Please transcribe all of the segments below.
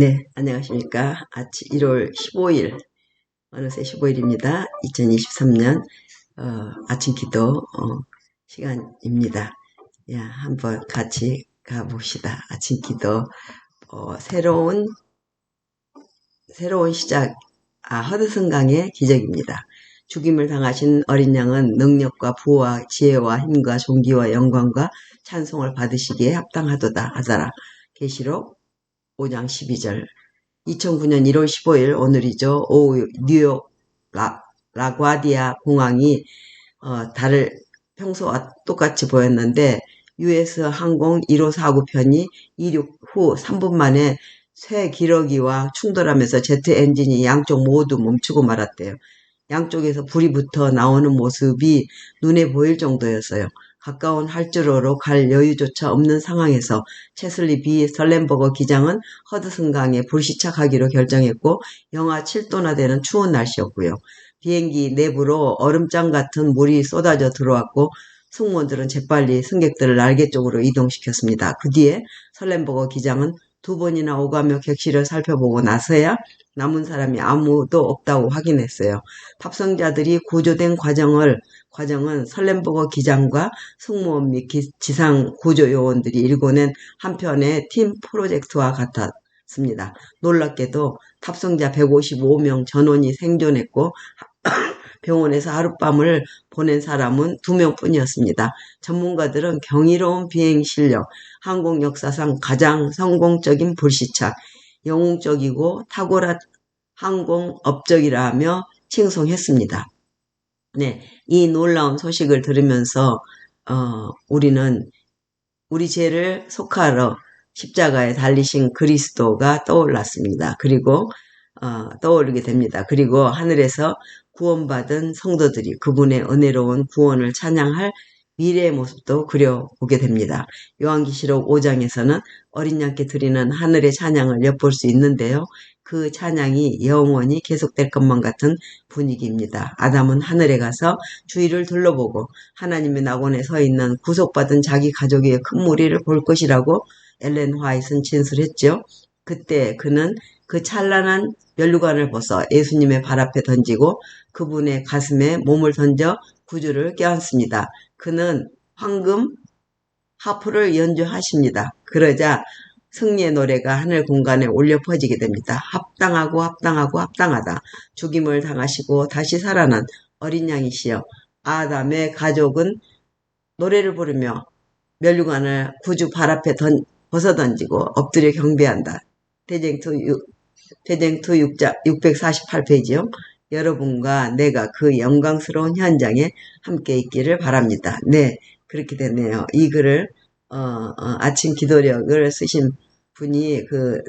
네, 안녕하십니까. 아침 1월 15일, 어느새 15일입니다. 2023년, 어, 아침 기도, 어, 시간입니다. 야, 한번 같이 가봅시다. 아침 기도, 어, 새로운, 새로운 시작, 아, 허드슨강의 기적입니다. 죽임을 당하신 어린 양은 능력과 부와 지혜와 힘과 존귀와 영광과 찬송을 받으시기에 합당하도다 하더라. 계시록 5장 12절 2009년 1월 15일 오늘이죠. 오후 뉴욕 라, 라과디아 공항이 어, 달을 평소와 똑같이 보였는데 US 항공 1549 편이 이륙 후 3분 만에 새 기러기와 충돌하면서 제트 엔진이 양쪽 모두 멈추고 말았대요. 양쪽에서 불이 붙어 나오는 모습이 눈에 보일 정도였어요. 가까운 활주로로 갈 여유조차 없는 상황에서 체슬리 비 설렌버거 기장은 허드슨강에 불시착하기로 결정했고 영하 7도나 되는 추운 날씨였고요. 비행기 내부로 얼음장 같은 물이 쏟아져 들어왔고 승무원들은 재빨리 승객들을 날개 쪽으로 이동시켰습니다. 그 뒤에 설렌버거 기장은 두 번이나 오가며 객실을 살펴보고 나서야 남은 사람이 아무도 없다고 확인했어요. 탑승자들이 구조된 과정을 과정은 설렘버거 기장과 승무원 및 기, 지상 구조 요원들이 일궈낸 한편의 팀 프로젝트와 같았 습니다. 놀랍게도 탑승자 155명 전원이 생존했고 병원에서 하룻밤을 보낸 사람은 두 명 뿐이었습니다. 전문가들은 경이로운 비행 실력, 항공 역사상 가장 성공적인 불시착, 영웅적이고 탁월한 항공업적이라 며 칭송했습니다. 네, 이 놀라운 소식을 들으면서 어, 우리는 우리 죄를 속하러 십자가에 달리신 그리스도가 떠올랐습니다. 그리고 어, 떠오르게 됩니다. 그리고 하늘에서 구원받은 성도들이 그분의 은혜로운 구원을 찬양할 미래의 모습도 그려보게 됩니다. 요한기시록 5장에서는 어린 양께 드리는 하늘의 찬양을 엿볼 수 있는데요. 그 찬양이 영원히 계속될 것만 같은 분위기입니다. 아담은 하늘에 가서 주위를 둘러보고 하나님의 낙원에 서 있는 구속받은 자기 가족의 큰 무리를 볼 것이라고 엘렌 화이트는 진술했죠. 그때 그는 그 찬란한 면류관을 벗어 예수님의 발 앞에 던지고 그분의 가슴에 몸을 던져 구주를 껴안습니다. 그는 황금 하프를 연주하십니다. 그러자 승리의 노래가 하늘 공간에 울려 퍼지게 됩니다. 합당하고 합당하고 합당하다. 죽임을 당하시고 다시 살아난 어린 양이시여 아담의 가족은 노래를 부르며 멸류관을 구주 발 앞에 던, 벗어 던지고 엎드려 경배한다. 대쟁투, 대쟁투 6자, 648페이지요. 여러분과 내가 그 영광스러운 현장에 함께 있기를 바랍니다. 네, 그렇게 됐네요. 이 글을 어, 어, 아침 기도력을 쓰신 분이 그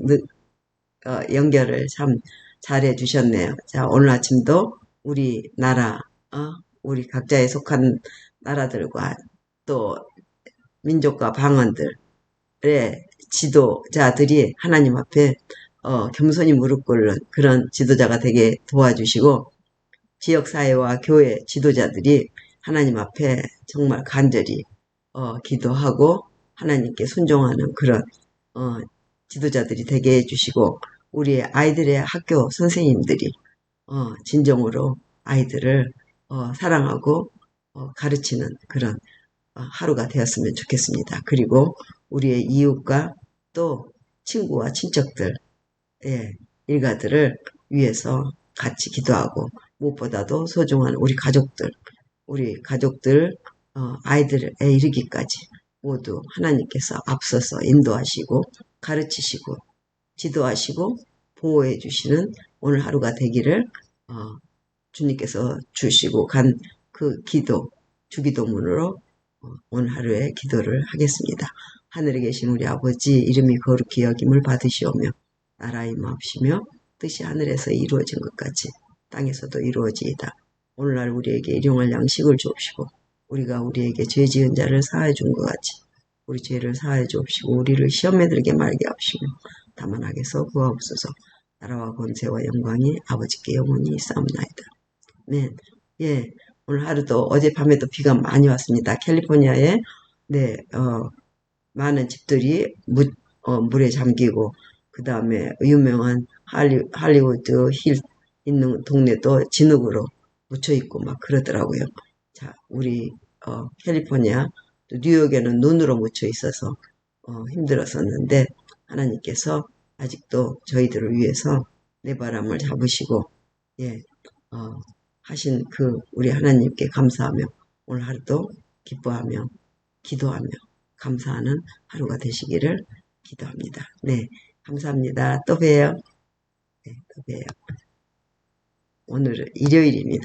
어, 연결을 참 잘해 주셨네요. 자, 오늘 아침도 우리 나라, 어, 우리 각자에 속한 나라들과 또 민족과 방언들의 지도자들이 하나님 앞에 어, 겸손히 무릎 꿇는 그런 지도자가 되게 도와주시고 지역사회와 교회 지도자들이 하나님 앞에 정말 간절히 어, 기도하고 하나님께 순종하는 그런 어, 지도자들이 되게 해주시고 우리 아이들의 학교 선생님들이 어, 진정으로 아이들을 어, 사랑하고 어, 가르치는 그런 어, 하루가 되었으면 좋겠습니다. 그리고 우리의 이웃과 또 친구와 친척들 예, 일가들을 위해서 같이 기도하고 무엇보다도 소중한 우리 가족들, 우리 가족들 어, 아이들에 이르기까지 모두 하나님께서 앞서서 인도하시고 가르치시고 지도하시고 보호해 주시는 오늘 하루가 되기를 어, 주님께서 주시고 간 그 기도 주기도문으로 어, 오늘 하루의 기도를 하겠습니다. 하늘에 계신 우리 아버지 이름이 거룩히 여김을 받으시오며 나라의 마옵시며 뜻이 하늘에서 이루어진 것까지 땅에서도 이루어지이다. 오늘날 우리에게 일용할 양식을 주옵시고 우리가 우리에게 죄 지은 자를 사하여 준것 같이 우리 죄를 사하여 주옵시고 우리를 시험에 들게 말게 하옵시며 다만 하게서 구하옵소서 나라와 권세와 영광이 아버지께 영원히 싸움나이다. 네, 예, 오늘 하루도 어젯밤에도 비가 많이 왔습니다. 캘리포니아에 네, 어, 많은 집들이 무, 어, 물에 잠기고 그 다음에 유명한 할리, 할리우드 힐 있는 동네도 진흙으로 묻혀 있고 막 그러더라고요. 자, 우리 어, 캘리포니아 또 뉴욕에는 눈으로 묻혀 있어서 어, 힘들었었는데 하나님께서 아직도 저희들을 위해서 내 바람을 잡으시고 예 어, 하신 그 우리 하나님께 감사하며 오늘 하루도 기뻐하며 기도하며 감사하는 하루가 되시기를 기도합니다. 네, 감사합니다. 또 봬요. 네, 또 봬요. 오늘은 일요일입니다.